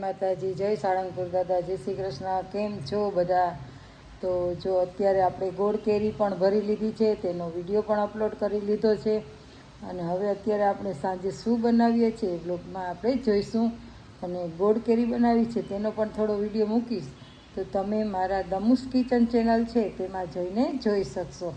માતાજી, જય સાળંગપુર દાદા જય શ્રી કૃષ્ણ, કેમ છો બધા? તો જો અત્યારે આપણે ગોળ કેરી પણ ભરી લીધી છે, તેનો વીડિયો પણ અપલોડ કરી લીધો છે. અને હવે અત્યારે આપણે સાંજે શું બનાવીએ છીએ એ બ્લોગમાં આપણે જોઈશું. અને ગોળ કેરી બનાવી છે, તેનો પણ થોડો વીડિયો મૂકીશ. તો તમે મારા દમુસ કિચન ચેનલ છે, તેમાં જઈને જોઈ શકશો.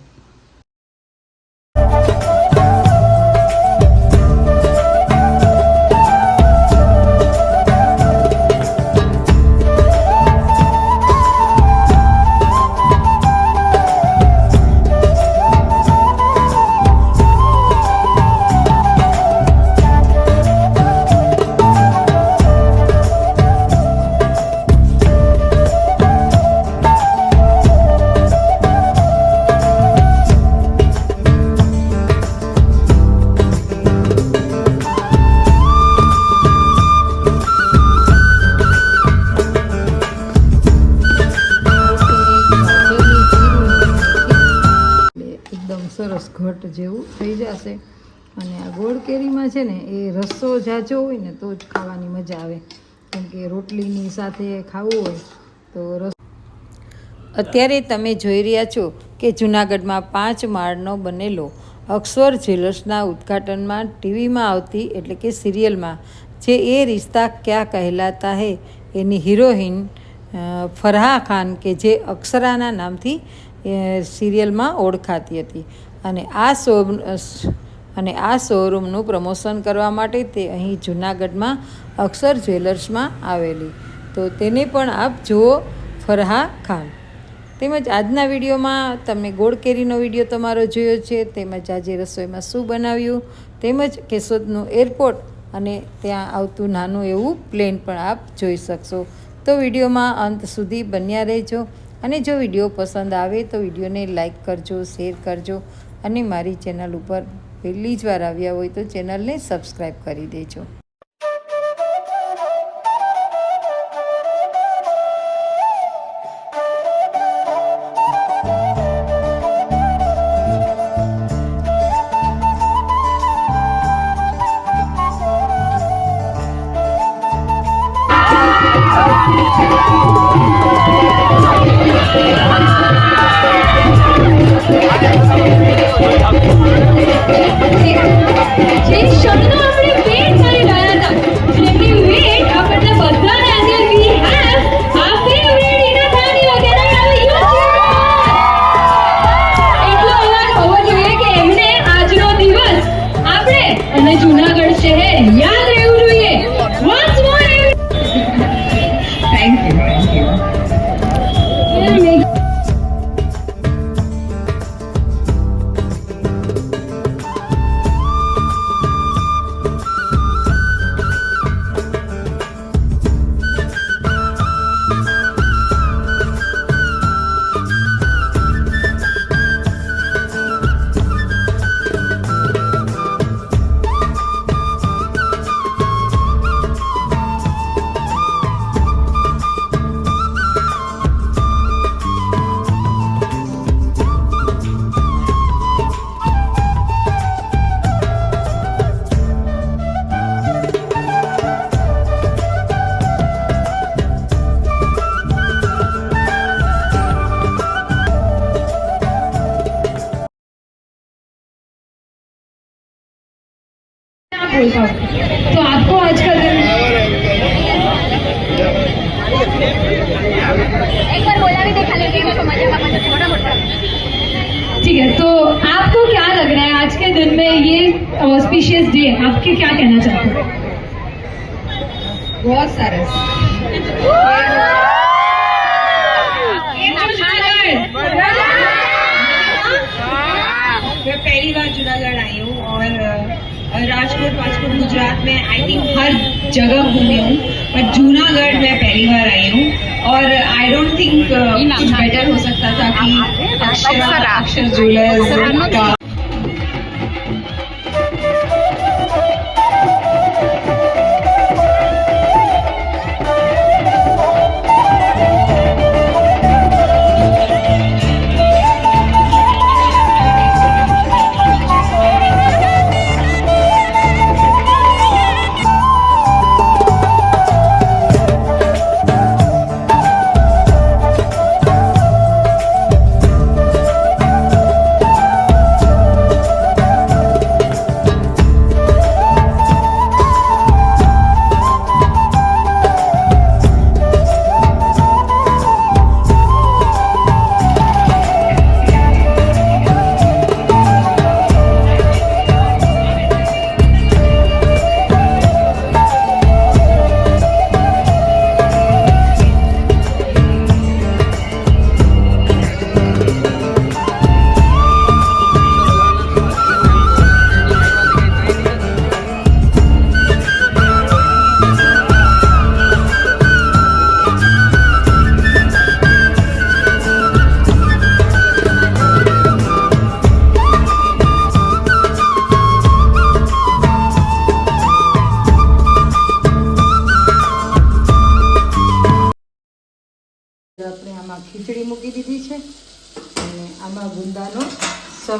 એકદમ સરસ ઘટ જેવું થઈ જશે. અને આ ગોળ કેરીમાં છે ને, એ રસ્સો જાજો હોય ને, તો જ ખાવાની મજા આવે. કેમ કે રોટલીની સાથે ખાવું હોય, તો રસ અત્યારે તમે જોઈ રહ્યા છો કે જૂનાગઢમાં પાંચ માળનો બનેલો અક્ષર જ્વેલર્સના ઉદ્ઘાટનમાં ટીવીમાં આવતી, એટલે કે સિરિયલમાં, જે એ રિશ્તા ક્યાં કહેલાતા હે? એની હિરોઈન ફરહા ખાન કે જે અક્ષરાના નામથી સિરિયલમાં ઓળખાતી હતી. અને આ શો અને આ શોરૂમનું પ્રમોશન કરવા માટે તે અહીં જૂનાગઢમાં અક્ષર જ્વેલર્સમાં આવેલી. તો તેને પણ આપ જુઓ ફરહા ખાન. તેમજ આજના વિડીયોમાં તમે ગોળ કેરીનો વીડિયો તમારો જોયો છે, તેમજ આજે રસોઈમાં શું બનાવ્યું, તેમજ કેશોદનું એરપોર્ટ અને ત્યાં આવતું નાનું એવું પ્લેન પણ આપ જોઈ શકશો. તો વિડીયોમાં અંત સુધી બન્યા રહેજો. અને જો વીડિયો પસંદ આવે તો વિડીયોને લાઇક કરજો, શેર કરજો અને મારી ચેનલ ઉપર પહેલી જ વાર આવ્યા હોય તો ચેનલને સબસ્ક્રાઈબ કરી દેજો. જે आप बोल पाओ तो आपको आज का दिन एक बार बोला भी देखा लेते हैं तो मोटा ठीक है तो आपको क्या लग रहा है आज के दिन में ये ऑस्पिशियस डे आपके क्या कहना चाहते हो? बहुत सरस मैं पहली बार जूनागढ़ आई हूँ और राजकोट वाजकोट गुजरात में आई थिंक हर जगह घूमी हूँ बट जूनागढ़ में पहली बार आई हूँ और आई डोंट थिंक कुछ बेटर हो सकता था कि अक्षर अक्षर ज्वेलर्स का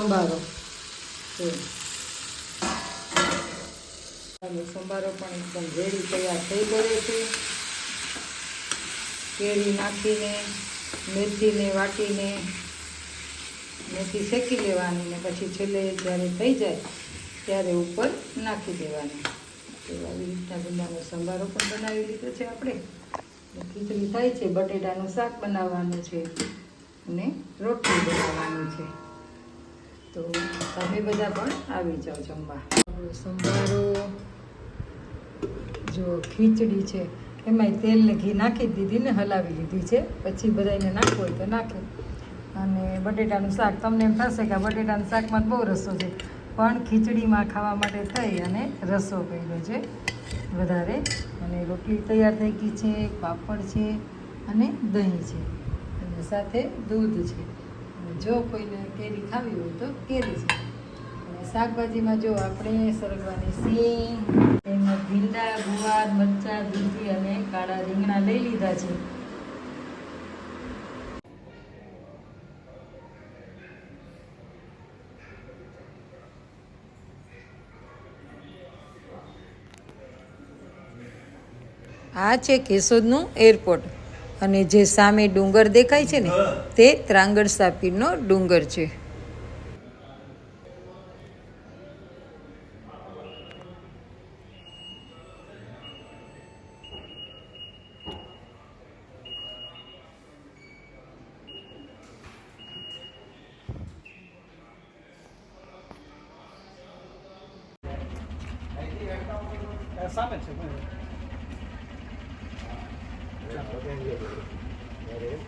સંભારો. સંભારો પણ એકદમ રેડી તૈયાર થઈ ગયો છે. કેરી નાખીને, મેથીને વાટીને, મેથી શેકી લેવાની ને પછી છેલ્લે જ્યારે થઈ જાય ત્યારે ઉપર નાખી દેવાની. તો આવી રીતના ગુંદાનો સંભારો પણ બનાવી લીધો છે આપણે. ખીચડી થાય છે, બટેટાનું શાક બનાવવાનું છે અને રોટલી બનાવવાની છે. તો તમે બધા પણ આવી જાઓ જમવા. સંભારો, જો ખીચડી છે, એમાંય તેલ ને ઘી નાખી દીધી ને હલાવી લીધી છે. પછી બધાને નાખવું હોય તો નાખે. અને બટેટાનું શાક, તમને એમ થશે કે બટેટાનું શાકમાં બહુ રસો છે. પણ ખીચડીમાં ખાવા માટે થઈ અને રસો કર્યો છે વધારે. અને રોટલી તૈયાર થઈ ગઈ છે, પાપડ છે અને દહીં છે. અને સાથે દૂધ છે. જો કોઈને કેરી ખાવી હોય તો કેરી છે. શાકભાજીમાં જો આપણે સરગવાની સિંગ એમાં ભીંડા, ગુવાર, મરચાં, દૂધી અને કાળા રીંગણા લઈ લીધા છે. આ છે કેશોદનું એરપોર્ટ. અને જે સામે ડુંગર દેખાય છે ને તે ત્રાંગણ સાપીનો ડુંગર છે. સામે છે nên về đến.